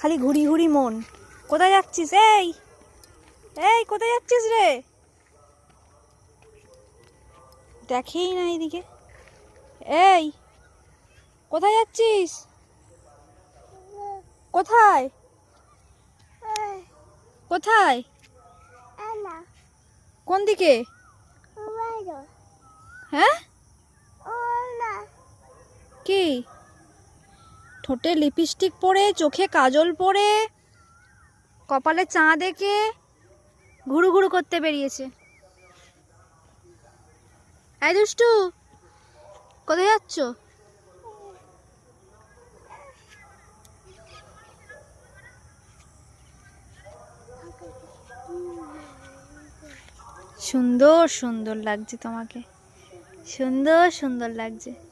খালি ঘুরি ঘুরি মন। কোথায় যাচ্ছিস? এই! এই কোথায় যাচ্ছিস রে? দেখেই না এদিকে। এই কোথায় যাচ্ছিস? কোথায়? কোথায়? কোন দিকে? হ্যাঁ? কি? ঠোঁটে লিপস্টিক পরে, চোখে কাজল পরে, কপালে চাঁ দেখে ঘুরু ঘুরু করতে বেরিয়েছে। দুষ্টু, কোথায় যাচ্ছ? সুন্দর সুন্দর লাগছে তোমাকে। সুন্দর সুন্দর লাগছে।